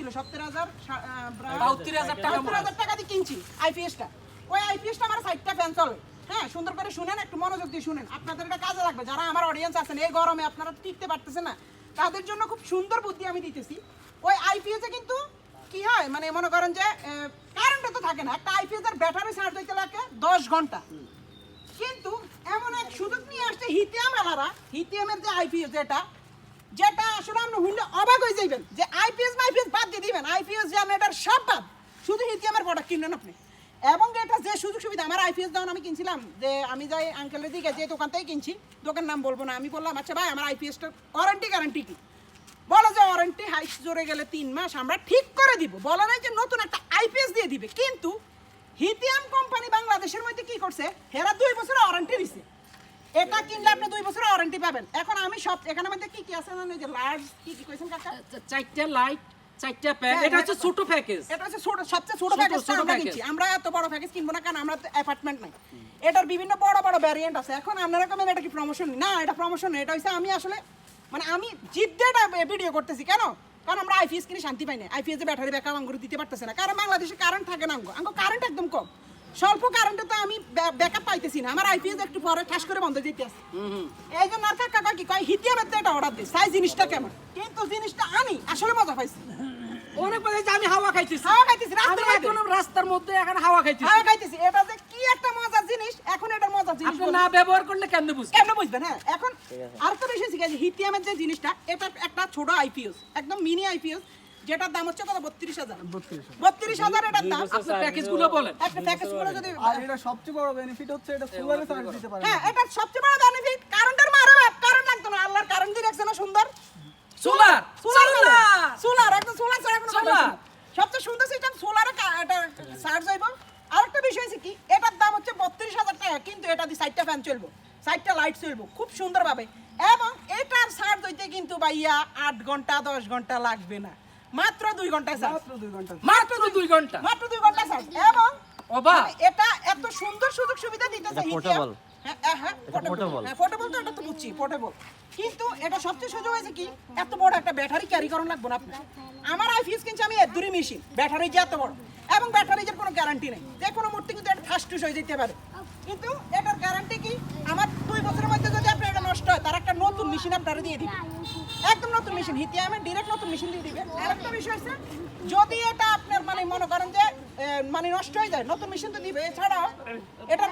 ছিল সত্তর হাজার বাহাত্তর হাজার টাকা দিয়ে কিনছি আইপিএসটা ওই আইপিএসটা আমার সাইডটা ফ্যান চলে। হ্যাঁ সুন্দর করে শুনেন একটু মনোযোগ দিয়ে শুনেন। আপনাদের এটা কাজে লাগবে যারা আমার অডিয়েন্স আছেন এই গরমে আপনারা টিকতে পারতেছেন না তাদের জন্য খুব সুন্দর বুদ্ধি আমি দিতেছি। ওই আইপিএসে কিন্তু কি হয় মানে মনে করেন যে কারেন্টে তো থাকে না একটা আইপিএস এর ব্যাটারি চার্জ হইতে লাগে দশ ঘণ্টা। কিন্তু এমন এক সুযোগ নিয়ে আসছে হিতিয়াম এলারা হিতিয়ামের যে আইপিএস যেটা যেটা আসলে আপনি শুনলে অবাক হয়ে যাইবেন যে আইপিএস মাইপিএস বাদ দিয়ে দিবেন। আইপিএস যে আমি এটার সব বাদ। শুধু হিতিয়ামের প্রোডাক্ট কিনলেন আপনি। এবং এটা যে সুযোগ সুবিধা, আমার আইপিএস যখন আমি কিনছিলাম, যে আমি যাই আঙ্কেলের দিকে যে দোকান থেকে কিনছি, দোকান নাম বলব না, আমি বললাম আচ্ছা ভাই, আমার আইপিএসটা ওয়ারেন্টি গ্যারান্টি কি? বলে যে ওয়ারেন্টি হাইস জোরে গেলে তিন মাস, আমরা ঠিক করে দিব। বলে নাই যে নতুন একটা আইপিএস দিয়ে দিবে। কিন্তু হিতিয়াম কোম্পানি বাংলাদেশের মধ্যে কি করছে? হেরা দুই বছরের ওয়ারেন্টি দিছে। এটা কিনলে আপনি দুই বছরের ওয়ারেন্টি পাবেন। এখন আমি সব এখানে মধ্যে কি কি আছে জানেন? যে লার্জ কি কি কইছেন কাকা? চারটা লাইট চারটা প্যাক এটা হচ্ছে ছোট প্যাকেজ এটা হচ্ছে ছোট সবচেয়ে ছোট প্যাকেজ আমরা। কিনছি। আমরা এত বড় প্যাকেজ কিনবো না কারণ আমরা তো অ্যাপার্টমেন্ট নাই। এটার বিভিন্ন বড় বড় ভ্যারিয়েন্ট আছে। এখন আপনারা কমেন এটা কি প্রমোশন না? এটা প্রমোশন এটা হইছে আমি আসলে মানে আমি জিদ্দে এটা ভিডিও করতেছি। কেন? কারণ আমরা আইপিএস কিনে শান্তি পাই না আইপিএস এ ব্যাটারি ব্যাকআপ আঙ্গুর দিতে পারতেছে না। কারণ বাংলাদেশে কারেন্ট থাকে না আঙ্গো আঙ্গো কারেন্ট একদম কম। স্বল্প কারেন্টে তো আমি ব্যাকআপ পাইতেছি না। আমার আইপিএস একটু পরে ঠাস করে বন্ধ দিতে আছে এই জন্য আর কাকা কয় কি? কয় হিতিয়ামের তো এটা অর্ডার দিই সাই জিনিসটা কেমন? কিন্তু জিনিসটা আনি আসলে মজা পাইছি। অনেক যে আমি হাওয়া খাইতেছি। হাওয়া খাইতেছি, রাস্তার মধ্যে। এখন রাস্তার মধ্যে এখন হাওয়া খাইতেছি। হাওয়া খাইতেছি। এটা যে কি একটা মজার জিনিস এখন এটা মজার জিনিস আপনি না ব্যবহার করলে কেমনে বুঝবেন? কেন বুঝবেন? হ্যাঁ এখন আরেকটা বিষয় শিখেছি হিতিয়ামের যে জিনিসটা এটা একটা ছোট আইপিএস একদম মিনি আইপিএস যেটার দাম হচ্ছে কত? বত্রিশ হাজার। বত্রিশ হাজার। এটার দাম। আপনি প্যাকেজগুলো বলেন। একটা প্যাকেজ করে যদি আর এটা সবচেয়ে বড় বেনিফিট হচ্ছে এটা সোলারে চার্জ দিতে পারে হ্যাঁ এটা সবচেয়ে বড় বেনিফিট কারেন্টের মারা কারেন্ট লাগতো না। আল্লাহর কারেন্ট দিয়ে রাখছে না সুন্দর। সোলার সোলার সোলার সোলার একদম সোলার ছাড়া কোনো সোলার সবচেয়ে সুন্দর সিস্টেম সোলারে এটা চার্জ হইব। আরেকটা বিষয় আছে কি এটার দাম হচ্ছে বত্রিশ হাজার টাকা কিন্তু এটা দিয়ে সাইডটা ফ্যান চলবো। সাইডটা লাইট চলবো খুব সুন্দরভাবে। এবং এটার চার্জ হইতে কিন্তু ভাইয়া আট ঘণ্টা দশ ঘণ্টা লাগবে না। মাত্র দুই ঘণ্টা মাত্র দুই ঘণ্টা মাত্র দুই ঘণ্টা। মাত্র দুই ঘণ্টা চার্জ এবং অবাক। মানে এটা এত সুন্দর সুযোগ সুবিধা? হ্যাঁ হ্যাঁ, হ্যাঁ পোর্টেবল হ্যাঁ পোর্টেবল তো এটা তো বুঝছি পোর্টেবল কিন্তু এটা সবচেয়ে সুযোগ হয়েছে কি? এত বড় একটা ব্যাটারি ক্যারি করানো লাগবে না আপনার। আমার আইফিএস কিনছি আমি এদুরি মেশিন। ব্যাটারি যে এত বড়। এবং ব্যাটারিজের কোনো গ্যারান্টি নেই। যে কোনো মুহূর্তে কিন্তু এটা ঠাস টুস হয়ে যেতে পারে। কিন্তু এটার গ্যারান্টি কি? আমার দুই বছরের মধ্যে যদি আপনার এটা নষ্ট হয় তার একটা নতুন মেশিন আপনারা দিয়ে দিবে। একদম নতুন মেশিন হিতে আমি ডিরেক্ট নতুন মেশিন দিয়ে দিবে। আরেকটা বিষয় আছে যদি এটা আপনার মানে মনে করেন যে মানে নষ্ট হয়ে যায় নতুন মেশিন তো দিবে এছাড়াও এটা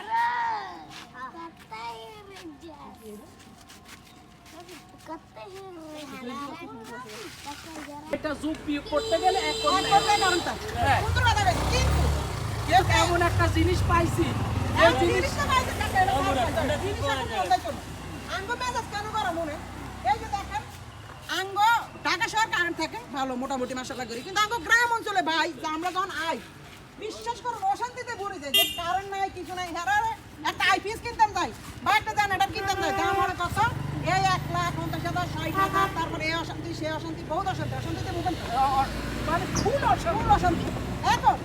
এটা যুগ বিয়োগ করতে গেলে এমন একটা জিনিস পাইছি। জিনিস কারেন্ট থাকে, ভালো, মোটামুটি মাসাল্লাহ করি। কিন্তু আঙ্গ গ্রাম অঞ্চলে ভাই আমরা যখন আই, বিশ্বাস করুন, অশান্তিতে ভরে যায় যে কারণ নাই, কিছু নাই হ্যাঁ একটা আইপিএস কিনতাম তাই বা একটা জেনারেটর কিনতাম তাই দাম হলে কত এই এক লাখ, পঞ্চাশ হাজার, ষাট হাজার, তারপরে এই অশান্তি, সে অশান্তি, বহুত অশান্তি, অশান্তিতে ভুগেন। মানে ফুল ফুল অশান্তি। এখন